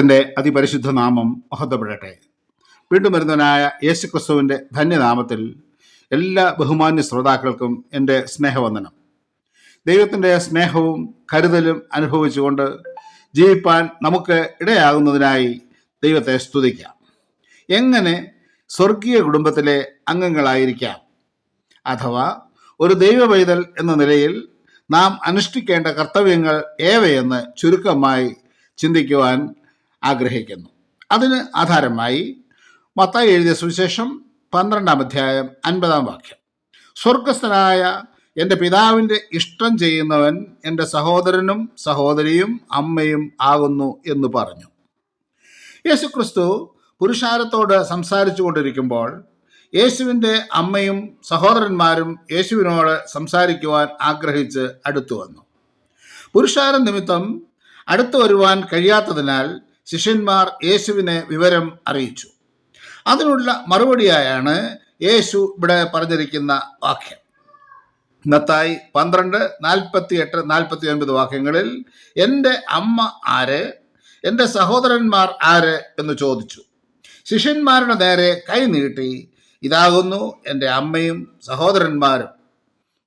ദൈവത്തിന്റെ അതിപരിശുദ്ധ നാമം മഹത്വപ്പെടട്ടെ. വീണ്ടും വരുന്നവനായ യേശു ക്രിസ്തുവിന്റെ ധന്യനാമത്തിൽ എല്ലാ ബഹുമാന്യ ശ്രോതാക്കൾക്കും എന്റെ സ്നേഹവന്ദനം. ദൈവത്തിന്റെ സ്നേഹവും കരുതലും അനുഭവിച്ചുകൊണ്ട് ജീവിപ്പാൻ നമുക്ക് ഇടയാകുന്നതിനായി ദൈവത്തെ സ്തുതിക്കാം. എങ്ങനെ സ്വർഗീയ കുടുംബത്തിലെ അംഗങ്ങളായിരിക്കാം? അഥവാ ഒരു ദൈവ പൈതൽ എന്ന നിലയിൽ നാം അനുഷ്ഠിക്കേണ്ട കർത്തവ്യങ്ങൾ ഏവയെന്ന് ചുരുക്കമായി ചിന്തിക്കുവാൻ ആഗ്രഹിക്കുന്നു. അതിന് ആധാരമായി മത്തായി എഴുതിയ സുവിശേഷം പന്ത്രണ്ടാം അധ്യായം അൻപതാം വാക്യം. സ്വർഗസ്ഥനായ എന്റെ പിതാവിന്റെ ഇഷ്ടം ചെയ്യുന്നവൻ എന്റെ സഹോദരനും സഹോദരിയും അമ്മയും ആകുന്നു എന്ന് പറഞ്ഞു. യേശുക്രിസ്തു പുരുഷാരത്തോട് സംസാരിച്ചു കൊണ്ടിരിക്കുമ്പോൾ യേശുവിന്റെ അമ്മയും സഹോദരന്മാരും യേശുവിനോട് സംസാരിക്കുവാൻ ആഗ്രഹിച്ച് അടുത്തു വന്നു പുരുഷാരം നിമിത്തം അടുത്തു വരുവാൻ കഴിയാത്തതിനാൽ ശിഷ്യന്മാർ യേശുവിനെ വിവരം അറിയിച്ചു. അതിനുള്ള മറുപടിയായാണ് യേശു ഇവിടെ പറഞ്ഞിരിക്കുന്ന വാക്യം. ഇന്നത്തായി പന്ത്രണ്ട് നാൽപ്പത്തി എട്ട് നാൽപ്പത്തി ഒൻപത് വാക്യങ്ങളിൽ എന്റെ അമ്മ ആര്? എന്റെ സഹോദരന്മാർ ആര്? എന്ന് ചോദിച്ചു. ശിഷ്യന്മാരുടെ നേരെ കൈ നീട്ടി ഇതാകുന്നു എന്റെ അമ്മയും സഹോദരന്മാരും.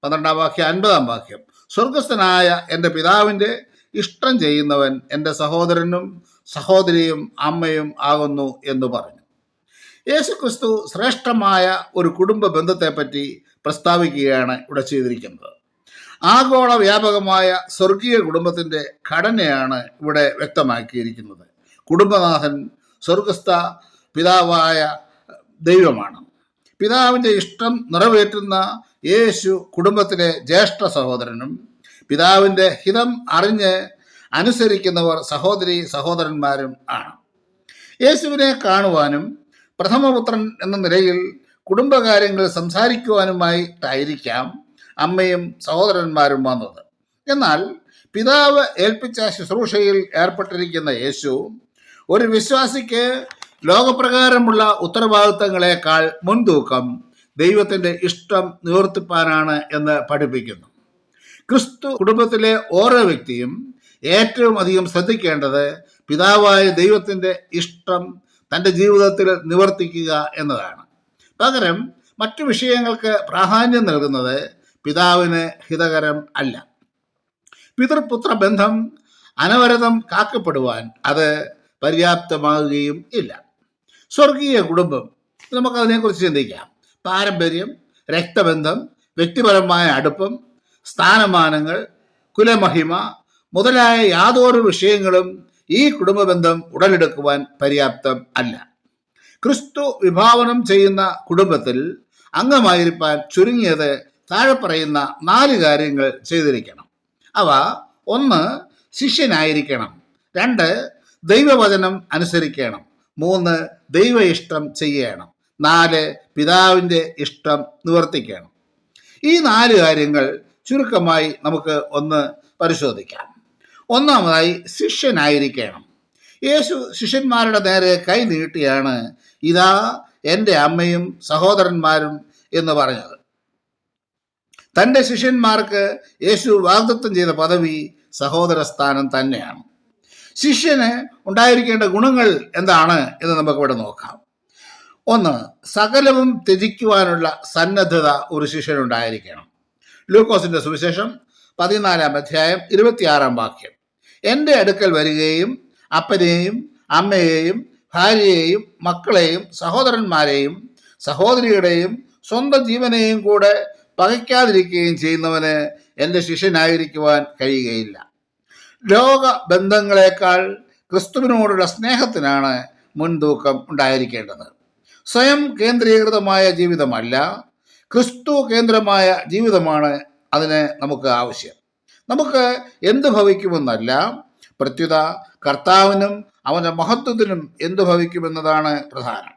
പന്ത്രണ്ടാം വാക്യം അൻപതാം വാക്യം. സ്വർഗസ്ഥനായ എന്റെ പിതാവിന്റെ ഇഷ്ടം ചെയ്യുന്നവൻ എന്റെ സഹോദരനും സഹോദരിയും അമ്മയും ആകുന്നു എന്ന് പറഞ്ഞു. യേശുക്രിസ്തു ശ്രേഷ്ഠമായ ഒരു കുടുംബ ബന്ധത്തെപ്പറ്റി പ്രസ്താവിക്കുകയാണ് ഇവിടെ ചെയ്തിരിക്കുന്നത്. ആഗോള വ്യാപകമായ സ്വർഗീയ കുടുംബത്തിന്റെ ഘടനയാണ് ഇവിടെ വ്യക്തമാക്കിയിരിക്കുന്നത്. കുടുംബനാഥൻ സ്വർഗസ്ഥ പിതാവായ ദൈവമാണ്. പിതാവിന്റെ ഇഷ്ടം നിറവേറ്റുന്ന യേശു കുടുംബത്തിലെ ജ്യേഷ്ഠ സഹോദരനും പിതാവിന്റെ ഹിതം അറിഞ്ഞ് അനുസരിക്കുന്നവർ സഹോദരി സഹോദരന്മാരും ആണ്. യേശുവിനെ കാണുവാനും പ്രഥമപുത്രൻ എന്ന നിലയിൽ കുടുംബകാര്യങ്ങൾ സംസാരിക്കുവാനുമായിട്ടായിരിക്കാം അമ്മയും സഹോദരന്മാരും വന്നത്. എന്നാൽ പിതാവ് ഏൽപ്പിച്ച ശുശ്രൂഷയിൽ ഏർപ്പെട്ടിരിക്കുന്ന യേശു ഒരു വിശ്വാസിക്ക് ലോകപ്രകാരമുള്ള ഉത്തരവാദിത്തങ്ങളെക്കാൾ മുൻതൂക്കം ദൈവത്തിന്റെ ഇഷ്ടം നിവർത്തിപ്പാനാണ് എന്ന് പഠിപ്പിക്കുന്നു. ക്രിസ്തു കുടുംബത്തിലെ ഓരോ വ്യക്തിയും ഏറ്റവും അധികം ശ്രദ്ധിക്കേണ്ടത് പിതാവായ ദൈവത്തിന്റെ ഇഷ്ടം തന്റെ ജീവിതത്തിൽ നിവർത്തിക്കുക എന്നതാണ്. പകരം മറ്റു വിഷയങ്ങൾക്ക് പ്രാധാന്യം നൽകുന്നത് പിതാവിന് ഹിതകരം അല്ല. പിതൃപുത്ര ബന്ധം അനവരതം കാക്കപ്പെടുവാൻ അത് പര്യാപ്തമാകുകയും ഇല്ല. സ്വർഗീയ കുടുംബം നമുക്കതിനെക്കുറിച്ച് ചിന്തിക്കാം. പാരമ്പര്യം രക്തബന്ധം വ്യക്തിപരമായ അടുപ്പം സ്ഥാനമാനങ്ങൾ കുലമഹിമ മുതലായ യാതൊരു വിഷയങ്ങളും ഈ കുടുംബബന്ധം ഉടലെടുക്കുവാൻ പര്യാപ്തം അല്ല. ക്രിസ്തു വിഭാവനം ചെയ്യുന്ന കുടുംബത്തിൽ അംഗമായിരിക്കാൻ ചുരുങ്ങിയത് താഴെ പറയുന്ന നാല് കാര്യങ്ങൾ ചെയ്തിരിക്കണം. അവ ഒന്ന് ശിഷ്യനായിരിക്കണം. രണ്ട് ദൈവവചനം അനുസരിക്കണം. മൂന്ന് ദൈവ ഇഷ്ടം ചെയ്യണം. നാല് പിതാവിന്റെ ഇഷ്ടം നിവർത്തിക്കണം. ഈ നാല് കാര്യങ്ങൾ ചുരുക്കമായി നമുക്ക് ഒന്ന് പരിശോധിക്കാം. ഒന്നാമതായി ശിഷ്യനായിരിക്കണം. യേശു ശിഷ്യന്മാരുടെ നേരെ കൈ നീട്ടിയാണ് ഇതാ എന്റെ അമ്മയും സഹോദരന്മാരും എന്ന് പറഞ്ഞത്. തന്റെ ശിഷ്യന്മാർക്ക് യേശു വാഗ്ദത്വം ചെയ്ത പദവി സഹോദര സ്ഥാനം തന്നെയാണ്. ശിഷ്യന് ഉണ്ടായിരിക്കേണ്ട ഗുണങ്ങൾ എന്താണ് എന്ന് നമുക്കിവിടെ നോക്കാം. ഒന്ന് സകലവും ത്യജിക്കുവാനുള്ള സന്നദ്ധത ഒരു ശിഷ്യനുണ്ടായിരിക്കണം. ലൂക്കോസിന്റെ സുവിശേഷം പതിനാലാം അധ്യായം ഇരുപത്തിയാറാം വാക്യം. എന്റെ അടുക്കൽ വരികയും അപ്പനെയും അമ്മയെയും ഭാര്യയെയും മക്കളെയും സഹോദരന്മാരെയും സഹോദരിയുടെയും സ്വന്തം ജീവനെയും കൂടെ പകയ്ക്കാതിരിക്കുകയും ചെയ്യുന്നവന് എന്റെ ശിഷ്യനായിരിക്കുവാൻ കഴിയുകയില്ല. ലോക ബന്ധങ്ങളെക്കാൾ ക്രിസ്തുവിനോടുള്ള സ്നേഹത്തിനാണ് മുൻതൂക്കം ഉണ്ടായിരിക്കേണ്ടത്. സ്വയം കേന്ദ്രീകൃതമായ ജീവിതമല്ല ക്രിസ്തു കേന്ദ്രമായ ജീവിതമാണ് അതിന് നമുക്ക് ആവശ്യം. നമുക്ക് എന്ത് ഭവിക്കുമെന്നല്ല പ്രത്യുത കർത്താവിനും അവന്റെ മഹത്വത്തിനും എന്ത് ഭവിക്കുമെന്നതാണ് പ്രധാനം.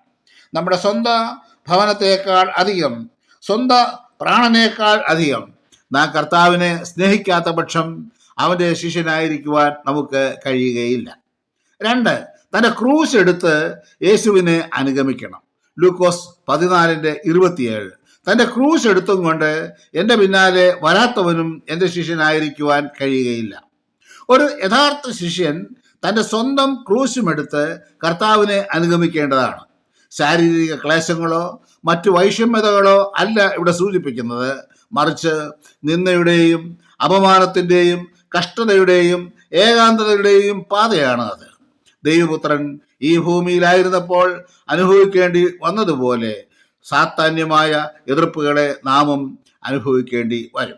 നമ്മുടെ സ്വന്തം ഭവനത്തേക്കാൾ അധികം സ്വന്തം പ്രാണനേക്കാൾ അധികം നാം കർത്താവിനെ സ്നേഹിക്കാത്ത പക്ഷം അവന്റെ ശിഷ്യനായിരിക്കുവാൻ നമുക്ക് കഴിയുകയില്ല. രണ്ട് തന്റെ ക്രൂശ് എടുത്ത് യേശുവിനെ അനുഗമിക്കണം. ലൂക്കോസ് പതിനാലിന്റെ ഇരുപത്തിയേഴ്. തന്റെ ക്രൂശ് എടുത്തും കൊണ്ട് എന്റെ പിന്നാലെ വരാത്തവനും എന്റെ ശിഷ്യനായിരിക്കുവാൻ കഴിയുകയില്ല. ഒരു യഥാർത്ഥ ശിഷ്യൻ തന്റെ സ്വന്തം ക്രൂശുമെടുത്ത് കർത്താവിനെ അനുഗമിക്കേണ്ടതാണ്. ശാരീരിക ക്ലേശങ്ങളോ മറ്റു വൈഷമ്യതകളോ അല്ല ഇവിടെ സൂചിപ്പിക്കുന്നത്. മറിച്ച് നിന്നയുടെയും അപമാനത്തിന്റെയും കഷ്ടതയുടെയും ഏകാന്തതയുടെയും പാതയാണ് അത്. ദൈവപുത്രൻ ഈ ഭൂമിയിലായിരുന്നപ്പോൾ അനുഭവിക്കേണ്ടി വന്നതുപോലെ സാത്താന്യമായ എതിർപ്പുകളെ നാമും അനുഭവിക്കേണ്ടി വരും.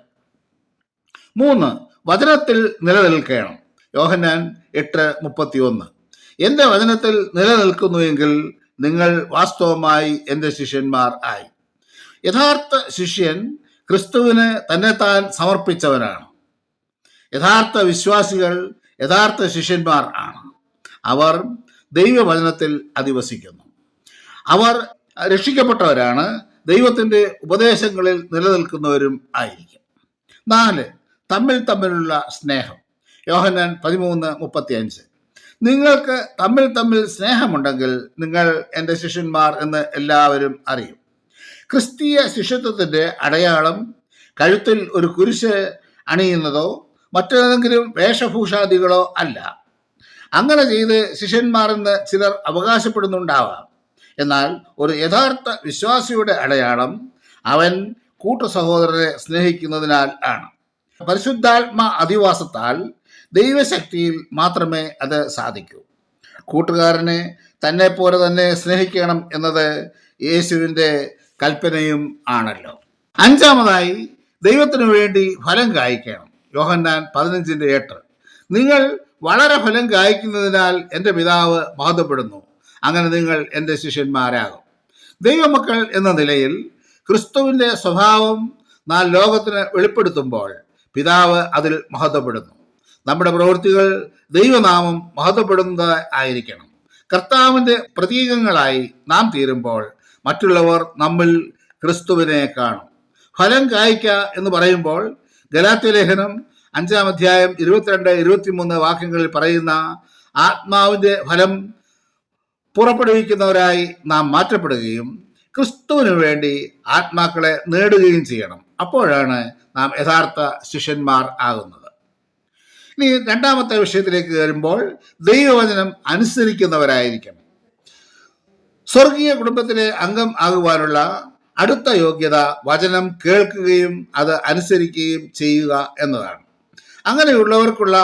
മൂന്ന് വചനത്തിൽ നിലനിൽക്കണം. യോഹന്നാൻ എട്ട് മുപ്പത്തിയൊന്ന്. എന്റെ വചനത്തിൽ നിലനിൽക്കുന്നുവെങ്കിൽ നിങ്ങൾ വാസ്തവമായി എന്റെ ശിഷ്യന്മാർ ആയി. യഥാർത്ഥ ശിഷ്യൻ ക്രിസ്തുവിന് തന്നെത്താൻ സമർപ്പിച്ചവനാണ്. യഥാർത്ഥ വിശ്വാസികൾ യഥാർത്ഥ ശിഷ്യന്മാർ ആണ്. അവർ ദൈവവചനത്തിൽ അധിവസിക്കുന്നു. അവർ രക്ഷിക്കപ്പെട്ടവരാണ്. ദൈവത്തിന്റെ ഉപദേശങ്ങളിൽ നിലനിൽക്കുന്നവരും ആയിരിക്കും. നാല് തമ്മിൽ തമ്മിലുള്ള സ്നേഹം. യോഹനാൻ പതിമൂന്ന് മുപ്പത്തി അഞ്ച് നിങ്ങൾക്ക് തമ്മിൽ തമ്മിൽ സ്നേഹമുണ്ടെങ്കിൽ നിങ്ങൾ എന്റെ ശിഷ്യന്മാർ എന്ന് എല്ലാവരും അറിയും. ക്രിസ്തീയ ശിഷ്യത്വത്തിന്റെ അടയാളം കഴുത്തിൽ ഒരു കുരിശ് അണിയുന്നതോ മറ്റേതെങ്കിലും വേഷഭൂഷാദികളോ അല്ല. അങ്ങനെ ചെയ്ത് ശിഷ്യന്മാർ എന്ന് ചിലർ അവകാശപ്പെടുന്നുണ്ടാവാം. എന്നാൽ ഒരു യഥാർത്ഥ വിശ്വാസിയുടെ അടയാളം അവൻ കൂട്ടു സഹോദരരെ സ്നേഹിക്കുന്നതിനാൽ ആണ്. പരിശുദ്ധാത്മ അധിവാസത്താൽ ദൈവശക്തിയിൽ മാത്രമേ അത് സാധിക്കൂ. കൂട്ടുകാരനെ തന്നെ പോലെ തന്നെ സ്നേഹിക്കണം എന്നത് യേശുവിന്റെ കൽപ്പനയും ആണല്ലോ. അഞ്ചാമതായി ദൈവത്തിനു വേണ്ടി ഫലം കായ്ക്കണം. യോഹന്നാൻ പതിനഞ്ചിന്റെ എട്ട്. നിങ്ങൾ വളരെ ഫലം കായ്ക്കുന്നതിനാൽ എന്റെ പിതാവ് മഹത്വപ്പെടുന്നു അങ്ങനെ നിങ്ങൾ എന്റെ ശിഷ്യന്മാരാകും. ദൈവമക്കൾ എന്ന നിലയിൽ ക്രിസ്തുവിന്റെ സ്വഭാവം നാം ലോകത്തിന് വെളിപ്പെടുത്തുമ്പോൾ പിതാവ് അതിൽ മഹത്വപ്പെടുന്നു. നമ്മുടെ പ്രവൃത്തികൾ ദൈവനാമം മഹത്വപ്പെടുന്നത് ആയിരിക്കണം. കർത്താവിന്റെ പ്രതീകങ്ങളായി നാം തീരുമ്പോൾ മറ്റുള്ളവർ നമ്മിൽ ക്രിസ്തുവിനെ കാണും. ഫലം കായ്ക്ക എന്ന് പറയുമ്പോൾ ഗലാത്യലേഖനം അഞ്ചാം അധ്യായം ഇരുപത്തിരണ്ട് ഇരുപത്തിമൂന്ന് വാക്യങ്ങളിൽ പറയുന്ന ആത്മാവിന്റെ ഫലം പുറപ്പെടുവിക്കുന്നവരായി നാം മാറ്റപ്പെടുകയും ക്രിസ്തുവിനു വേണ്ടി ആത്മാക്കളെ നേടുകയും ചെയ്യണം. അപ്പോഴാണ് നാം യഥാർത്ഥ ശിഷ്യന്മാർ ആകുന്നത്. ഇനി രണ്ടാമത്തെ വിഷയത്തിലേക്ക് വരുമ്പോൾ ദൈവവചനം അനുസരിക്കുന്നവരായിരിക്കണം. സ്വർഗീയ കുടുംബത്തിലെ അംഗം ആകുവാനുള്ള അടുത്ത യോഗ്യത വചനം കേൾക്കുകയും അത് അനുസരിക്കുകയും ചെയ്യുക എന്നതാണ്. അങ്ങനെയുള്ളവർക്കുള്ള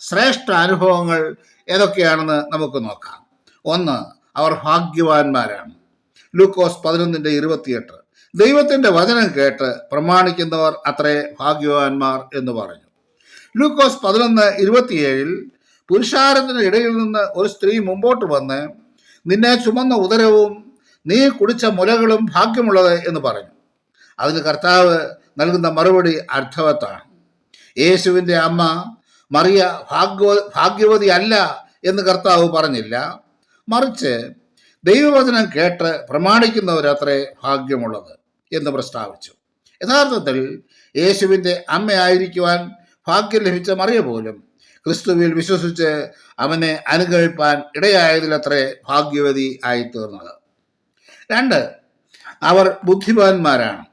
ശ്രേഷ്ഠ അനുഭവങ്ങൾ ഏതൊക്കെയാണെന്ന് നമുക്ക് നോക്കാം. ഒന്ന് അവർ ഭാഗ്യവാന്മാരാണ്. ലൂക്കോസ് പതിനൊന്നിന്റെ ഇരുപത്തിയെട്ട്. ദൈവത്തിന്റെ വചനം കേട്ട് പ്രമാണിക്കുന്നവർ അത്രേ ഭാഗ്യവാന്മാർ എന്ന് പറഞ്ഞു. ലൂക്കോസ് പതിനൊന്ന് ഇരുപത്തിയേഴിൽ പുരുഷാരത്തിന് ഇടയിൽ നിന്ന് ഒരു സ്ത്രീ മുമ്പോട്ട് വന്ന് നിന്നെ ചുമന്ന ഉദരവും നീ കുടിച്ച മുലകളും ഭാഗ്യമുള്ളത് എന്ന് പറഞ്ഞു. അതിന് കർത്താവ് നൽകുന്ന മറുപടി അർത്ഥവത്താണ്. യേശുവിന്റെ അമ്മ മറിയ ഭാഗ്യ ഭാഗ്യവതി അല്ല എന്ന് കർത്താവ് പറഞ്ഞില്ല. മറിച്ച് ദൈവവചനം കേട്ട് പ്രമാണിക്കുന്നവരത്രേ ഭാഗ്യമുള്ളത് എന്ന് പ്രസ്താവിച്ചു. യഥാർത്ഥത്തിൽ യേശുവിന്റെ അമ്മയായിരിക്കുവാൻ ഭാഗ്യം ലഭിച്ച മറിയ പോലും ക്രിസ്തുവിൽ വിശ്വസിച്ച് അവനെ അനുഗമിപ്പാൻ ഇടയായതിലത്രേ ഭാഗ്യവതി ആയിത്തീർന്നത്. രണ്ട് അവർ ബുദ്ധിമാന്മാരാണ്.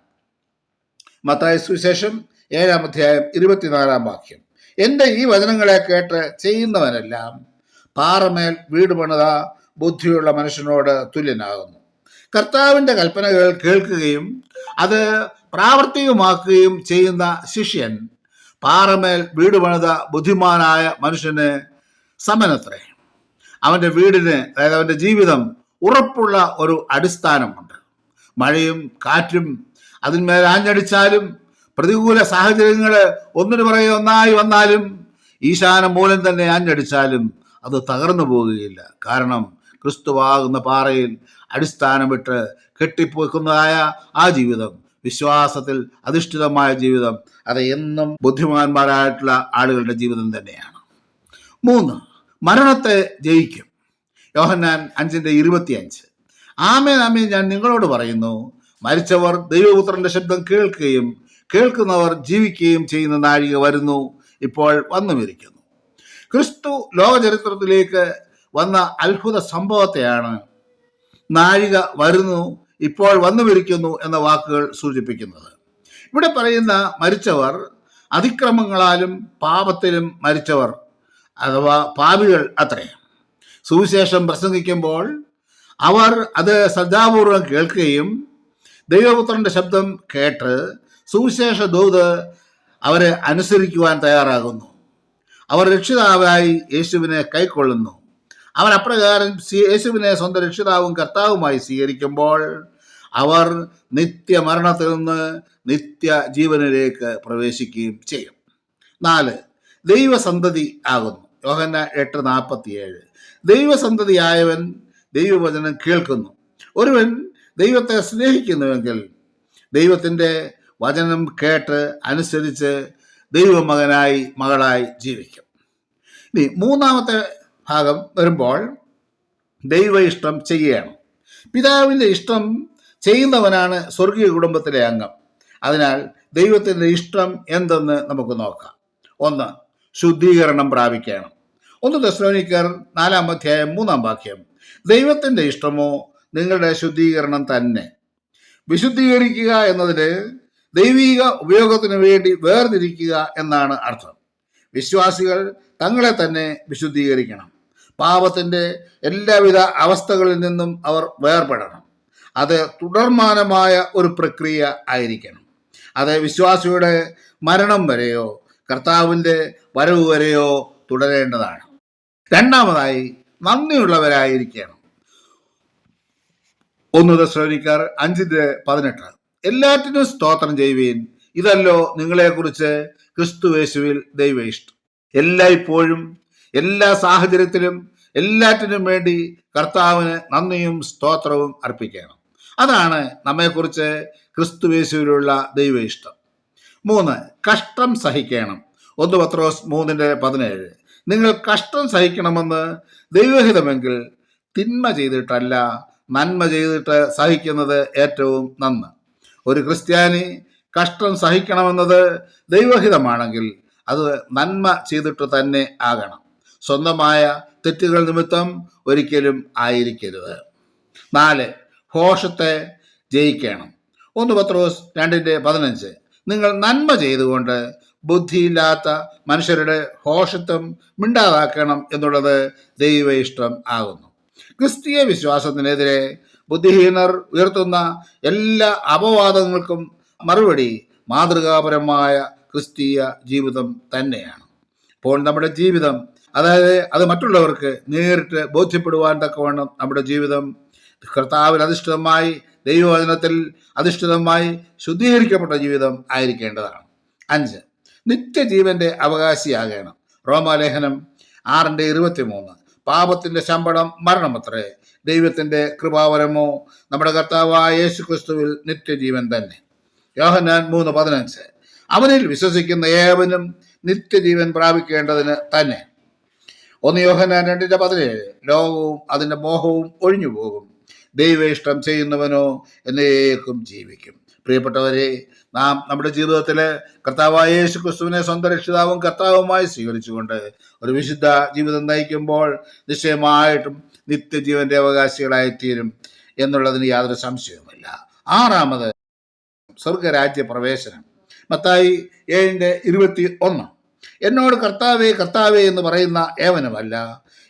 മത്തായ സുവിശേഷം ഏഴാം അധ്യായം ഇരുപത്തിനാലാം വാക്യം. എന്റെ ഈ വചനങ്ങളെ കേട്ട് ചെയ്യുന്നവനെല്ലാം പാറമേൽ വീട് പണിത ബുദ്ധിയുള്ള മനുഷ്യനോട് തുല്യനാകുന്നു. കർത്താവിന്റെ കൽപ്പനകൾ കേൾക്കുകയും അത് പ്രാവർത്തികമാക്കുകയും ചെയ്യുന്ന ശിഷ്യൻ പാറമേൽ വീട് പണിത ബുദ്ധിമാനായ മനുഷ്യന് സമനത്രേ. അവന്റെ വീടിന് അതായത് അവന്റെ ജീവിതം ഉറപ്പുള്ള ഒരു അടിസ്ഥാനമുണ്ട്. മഴയും കാറ്റും അതിന്മേൽ ആഞ്ഞടിച്ചാലും പ്രതികൂല സാഹചര്യങ്ങൾ ഒന്നിനു പുറകെ ഒന്നായി വന്നാലും ഈശാന മൂലം തന്നെ ആഞ്ഞടിച്ചാലും അത് തകർന്നു പോകുകയില്ല കാരണം ക്രിസ്തുവാകുന്ന പാറയിൽ അടിസ്ഥാനമിട്ട് കെട്ടിപ്പോക്കുന്നതായ ആ ജീവിതം വിശ്വാസത്തിൽ അധിഷ്ഠിതമായ ജീവിതം അത് എന്നും ബുദ്ധിമാന്മാരായിട്ടുള്ള ആളുകളുടെ ജീവിതം തന്നെയാണ്. മൂന്ന് മരണത്തെ ജയിക്കും. യോഹന്നാൻ അഞ്ചിന്റെ ഇരുപത്തിയഞ്ച്. ആമേ ആമേൻ ഞാൻ നിങ്ങളോട് പറയുന്നു മരിച്ചവർ ദൈവപുത്രന്റെ ശബ്ദം കേൾക്കുകയും കേൾക്കുന്നവർ ജീവിക്കുകയും ചെയ്യുന്ന നാഴിക വരുന്നു ഇപ്പോൾ വന്നുമിരിക്കുന്നു. ക്രിസ്തു ലോകചരിത്രത്തിലേക്ക് വന്ന അത്ഭുത സംഭവത്തെയാണ് നാഴിക വരുന്നു ഇപ്പോൾ വന്നു വിരിക്കുന്നു എന്ന വാക്കുകൾ സൂചിപ്പിക്കുന്നത്. ഇവിടെ പറയുന്ന മരിച്ചവർ അതിക്രമങ്ങളാലും പാപത്തിലും മരിച്ചവർ അഥവാ പാപികൾ അത്രേ. സുവിശേഷം പ്രസംഗിക്കുമ്പോൾ അവർ അത് ശ്രദ്ധാപൂർവം കേൾക്കുകയും ദൈവപുത്രന്റെ ശബ്ദം കേട്ട് സുവിശേഷ ദൂത് അവരെ അനുസരിക്കുവാൻ തയ്യാറാകുന്നു. അവർ രക്ഷിതാവായി യേശുവിനെ കൈക്കൊള്ളുന്നു. അവൻ അപ്രകാരം യേശുവിനെ സ്വന്തം രക്ഷിതാവും കർത്താവുമായി സ്വീകരിക്കുമ്പോൾ അവർ നിത്യമരണത്തിൽ നിന്ന് നിത്യ ജീവനിലേക്ക് പ്രവേശിക്കുകയും ചെയ്യും. നാല് ദൈവസന്തതി ആകുന്നു. യോഹന എട്ട് നാൽപ്പത്തിയേഴ്. ദൈവസന്തതിയായവൻ ദൈവവചനം കേൾക്കുന്നു. ഒരുവൻ ദൈവത്തെ സ്നേഹിക്കുന്നുവെങ്കിൽ ദൈവത്തിന്റെ വചനം കേട്ട് അനുസരിച്ച് ദൈവമകനായി മകളായി ജീവിക്കും. ഇനി മൂന്നാമത്തെ ഭാഗം വരുമ്പോൾ ദൈവ ഇഷ്ടം ചെയ്യുകയാണ്. പിതാവിന്റെ ഇഷ്ടം ചെയ്യുന്നവനാണ് സ്വർഗീയ കുടുംബത്തിലെ അംഗം. അതിനാൽ ദൈവത്തിന്റെ ഇഷ്ടം എന്തെന്ന് നമുക്ക് നോക്കാം. ഒന്ന് ശുദ്ധീകരണം പ്രാപിക്കണം. ഒന്ന് ദശ്രോനിക്കർ നാലാം അധ്യായം മൂന്നാം വാക്യം. ദൈവത്തിന്റെ ഇഷ്ടമോ നിങ്ങളുടെ ശുദ്ധീകരണം തന്നെ. വിശുദ്ധീകരിക്കുക എന്നതിന് ദൈവിക ഉപയോഗത്തിന് വേണ്ടി വേർതിരിക്കുക എന്നാണ് അർത്ഥം. വിശ്വാസികൾ തങ്ങളെ തന്നെ വിശുദ്ധീകരിക്കണം. പാപത്തിന്റെ എല്ലാവിധ അവസ്ഥകളിൽ നിന്നും അവർ വേർപെടണം. അത് തുടർമാനമായ ഒരു പ്രക്രിയ ആയിരിക്കണം. അത് വിശ്വാസിയുടെ മരണം വരെയോ കർത്താവിന്റെ വരവ് വരെയോ തുടരേണ്ടതാണ്. രണ്ടാമതായി നന്ദിയുള്ളവരായിരിക്കണം. ഒന്ന് ദശ്രവനിക്കാർ അഞ്ചിന്റെ പതിനെട്ട്. എല്ലാറ്റിനും സ്തോത്രം ചെയ്യുവീൻ. ഇതല്ലോ നിങ്ങളെക്കുറിച്ച് ക്രിസ്തുവേശുവിൽ ദൈവ ഇഷ്ടം. എല്ലായ്പ്പോഴും എല്ലാ സാഹചര്യത്തിലും എല്ലാറ്റിനും വേണ്ടി കർത്താവിന് നന്ദിയും സ്തോത്രവും അർപ്പിക്കണം. അതാണ് നമ്മെക്കുറിച്ച് ക്രിസ്തുവേശുവിലുള്ള ദൈവ ഇഷ്ടം മൂന്ന് കഷ്ടം സഹിക്കണം. ഒന്ന് പത്രോസ് മൂന്നിന്റെ പതിനേഴ്. നിങ്ങൾ കഷ്ടം സഹിക്കണമെന്ന് ദൈവഹിതമെങ്കിൽ തിന്മ ചെയ്തിട്ടല്ല നന്മ ചെയ്തിട്ട് സഹിക്കുന്നത് ഏറ്റവും നന്ന്. ഒരു ക്രിസ്ത്യാനി കഷ്ടം സഹിക്കണമെന്നത് ദൈവഹിതമാണെങ്കിൽ അത് നന്മ ചെയ്തിട്ട് തന്നെ ആകണം. സ്വന്തമായ തെറ്റുകൾ നിമിത്തം ഒരിക്കലും ആയിരിക്കരുത്. നാല് ഹോഷത്തെ ജയിക്കണം. ഒന്ന് പത്രോസ് രണ്ടിന്റെ പതിനഞ്ച്. നിങ്ങൾ നന്മ ചെയ്തുകൊണ്ട് ബുദ്ധിയില്ലാത്ത മനുഷ്യരുടെ ഹോഷത്വം മിണ്ടാതാക്കണം എന്നുള്ളത് ദൈവ ഇഷ്ടം ആകുന്നു. ക്രിസ്തീയ വിശ്വാസത്തിനെതിരെ ബുദ്ധിഹീനർ ഉയർത്തുന്ന എല്ലാ അപവാദങ്ങൾക്കും മറുപടി മാതൃകാപരമായ ക്രിസ്തീയ ജീവിതം തന്നെയാണ്. അപ്പോൾ നമ്മുടെ ജീവിതം അതായത് അത് മറ്റുള്ളവർക്ക് നേരിട്ട് ബോധ്യപ്പെടുവാൻ തക്കവണ്ണം നമ്മുടെ ജീവിതം കർത്താവിൽ അധിഷ്ഠിതമായി ദൈവവചനത്തിൽ അധിഷ്ഠിതമായി ശുദ്ധീകരിക്കപ്പെട്ട ജീവിതം ആയിരിക്കേണ്ടതാണ്. അഞ്ച് നിത്യജീവന്റെ അവകാശിയാകണം. റോമാലേഖനം ആറിന്റെ ഇരുപത്തിമൂന്ന്. പാപത്തിന്റെ ശമ്പളം മരണമത്രേ. ദൈവത്തിന്റെ കൃപാവരമോ നമ്മുടെ കർത്താവായ യേശു ക്രിസ്തുവിൽ നിത്യജീവൻ തന്നെ. യോഹനാൻ മൂന്ന് പതിനഞ്ച്. അവനിൽ വിശ്വസിക്കുന്ന ഏവനും നിത്യജീവൻ പ്രാപിക്കേണ്ടതിന് തന്നെ. ഒന്ന് യോഹനാൻ രണ്ടിന്റെ പതിനേഴ്. ലോകവും അതിന്റെ മോഹവും ഒഴിഞ്ഞു പോകും. ദൈവ ഇഷ്ടം ചെയ്യുന്നവനോ എന്നേക്കും ജീവിക്കും. പ്രിയപ്പെട്ടവരെ നാം നമ്മുടെ ജീവിതത്തിൽ കർത്താവായ യേശു ക്രിസ്തുവിനെ സ്വന്തം രക്ഷിതാവും കർത്താവുമായി സ്വീകരിച്ചുകൊണ്ട് ഒരു വിശുദ്ധ ജീവിതം നയിക്കുമ്പോൾ നിശ്ചയമായിട്ടും നിത്യജീവന്റെ അവകാശികളായിത്തീരും എന്നുള്ളതിന് യാതൊരു സംശയവുമില്ല. ആറാമത് സ്വർഗരാജ്യ പ്രവേശനം മത്തായി ഏഴിന്റെ ഇരുപത്തി ഒന്ന്. എന്നോട് കർത്താവേ കർത്താവേ എന്ന് പറയുന്ന ഏവനുമല്ല.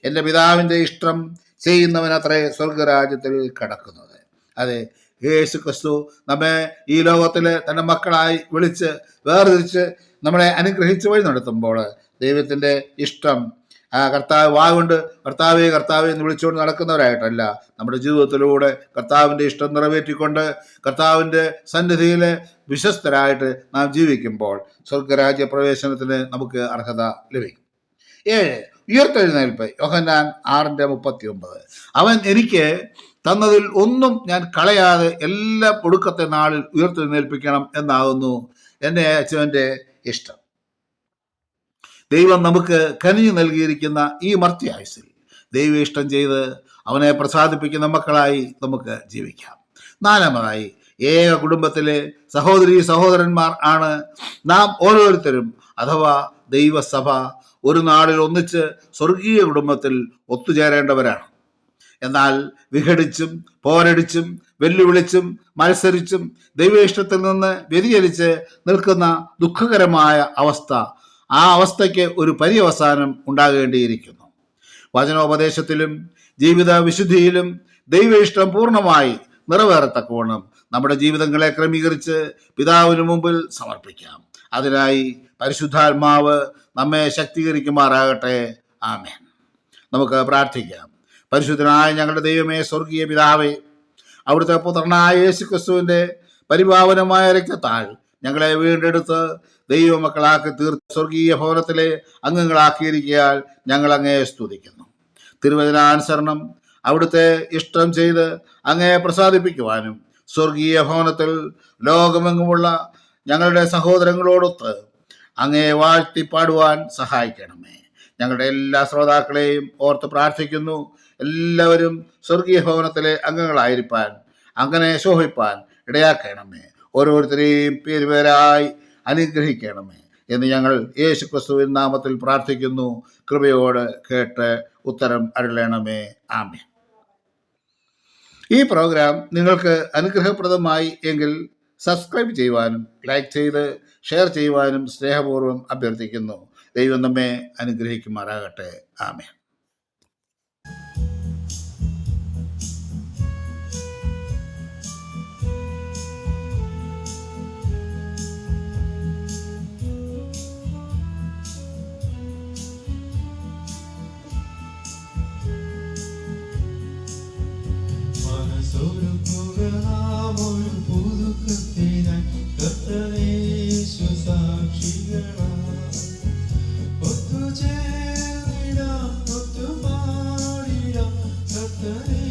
എന്റെ പിതാവിന്റെ ഇഷ്ടം ചെയ്യുന്നവനത്രേ സ്വർഗരാജ്യത്തിൽ കടക്കുന്നത്. അതെ യേശു ക്രിസ്തു നമ്മെ ഈ ലോകത്തിൽ തന്റെ മക്കളായി വിളിച്ച് വേർതിരിച്ച് നമ്മളെ അനുഗ്രഹിച്ച് വഴി നടത്തുമ്പോൾ ദൈവത്തിന്റെ ഇഷ്ടം ആ കർത്താവ് കൊണ്ട് കർത്താവെ കർത്താവെ എന്ന് വിളിച്ചുകൊണ്ട് നടക്കുന്നവരായിട്ടല്ല. നമ്മുടെ ജീവിതത്തിലൂടെ കർത്താവിന്റെ ഇഷ്ടം നിറവേറ്റിക്കൊണ്ട് കർത്താവിന്റെ സന്നിധിയിൽ വിശ്വസ്തരായിട്ട് നാം ജീവിക്കുമ്പോൾ സ്വർഗരാജ്യ പ്രവേശനത്തിന് നമുക്ക് അർഹത ലഭിക്കും. ഏഴ് ഉയർത്തെഴുന്നേൽപ്പ്. യോഹന്നാൻ ആറിന്റെ മുപ്പത്തി ഒമ്പത് അവൻ എനിക്ക് തന്നതിൽ ഒന്നും ഞാൻ കളയാതെ എല്ലാ ഒടുക്കത്തെ നാളിൽ ഉയർത്തെഴുന്നേൽപ്പിക്കണം എന്നാകുന്നു. എന്റെ അച്ഛന്റെ ഇഷ്ടം. ദൈവം നമുക്ക് കനിഞ്ഞു നൽകിയിരിക്കുന്ന ഈ മർത്യായുസിൽ ദൈവ ഇഷ്ടം ചെയ്ത് അവനെ പ്രസാദിപ്പിക്കുന്ന മക്കളായി നമുക്ക് ജീവിക്കാം. നാലാമതായി ഏക കുടുംബത്തിലെ സഹോദരി സഹോദരന്മാർ ആണ് നാം ഓരോരുത്തരും അഥവാ ദൈവസഭ ഒരു നാളിൽ ഒന്നിച്ച് സ്വർഗീയ കുടുംബത്തിൽ ഒത്തുചേരേണ്ടവരാണ്. എന്നാൽ വിഘടിച്ചും പോരടിച്ചും വെല്ലുവിളിച്ചും മത്സരിച്ചും ദൈവേഷ്ടത്തിൽ നിന്ന് വ്യതിചലിച്ച് നിൽക്കുന്ന ദുഃഖകരമായ അവസ്ഥ ആ അവസ്ഥയ്ക്ക് ഒരു പര്യവസാനം ഉണ്ടാകേണ്ടിയിരിക്കുന്നു. വചനോപദേശത്തിലും ജീവിത വിശുദ്ധിയിലും ദൈവ ഇഷ്ടം പൂർണമായി നിറവേറത്തക്കവണ്ണം നമ്മുടെ ജീവിതങ്ങളെ ക്രമീകരിച്ച് പിതാവിന് മുമ്പിൽ സമർപ്പിക്കാം. അതിനായി പരിശുദ്ധാത്മാവ് നമ്മെ ശക്തീകരിക്കുമാറാകട്ടെ. ആമേൻ. നമുക്ക് പ്രാർത്ഥിക്കാം. പരിശുദ്ധനായ ഞങ്ങളുടെ ദൈവമേ സ്വർഗീയ പിതാവേ അവിടുത്തെ പുത്രനായ യേശു ക്രിസ്തുവിന്റെ പരിപാവനമായ രക്തത്താൽ ഞങ്ങളെ വീണ്ടെടുത്ത് ദൈവമക്കളാക്കി തീർത്ത സ്വർഗീയ ഭവനത്തിലെ അംഗങ്ങളാക്കിയിരിക്കാൻ ഞങ്ങൾ അങ്ങയെ സ്തുതിക്കുന്നു. തിരുവചനാനുസരണം അവിടുത്തെ ഇഷ്ടം ചെയ്ത് അങ്ങയെ പ്രസാദിപ്പിക്കുവാനും സ്വർഗീയ ഭവനത്തിൽ ലോകമെങ്ങുമുള്ള ഞങ്ങളുടെ സഹോദരങ്ങളോടൊത്ത് അങ്ങയെ വാഴ്ത്തി പാടുവാൻ സഹായിക്കണമേ. ഞങ്ങളുടെ എല്ലാ ശ്രോതാക്കളെയും ഓർത്ത് പ്രാർത്ഥിക്കുന്നു. എല്ലാവരും സ്വർഗീയ ഭവനത്തിലെ അംഗങ്ങളായിരിക്കാൻ അങ്ങനെ ശോഭിപ്പാൻ ഇടയാക്കണമേ. ഓരോരുത്തരെയും പേര് പേരായി അനുഗ്രഹിക്കണമേ എന്ന് ഞങ്ങൾ യേശു ക്രിസ്തുവിൻ നാമത്തിൽ പ്രാർത്ഥിക്കുന്നു. കൃപയോട് കേട്ട് ഉത്തരം അരുളണമേ. ആമേ ഈ പ്രോഗ്രാം നിങ്ങൾക്ക് അനുഗ്രഹപ്രദമായി എങ്കിൽ സബ്സ്ക്രൈബ് ചെയ്യുവാനും ലൈക്ക് ചെയ്ത് ഷെയർ ചെയ്യുവാനും സ്നേഹപൂർവം അഭ്യർത്ഥിക്കുന്നു. ദൈവം നമ്മെ അനുഗ്രഹിക്കുമാറാകട്ടെ. ആമേ something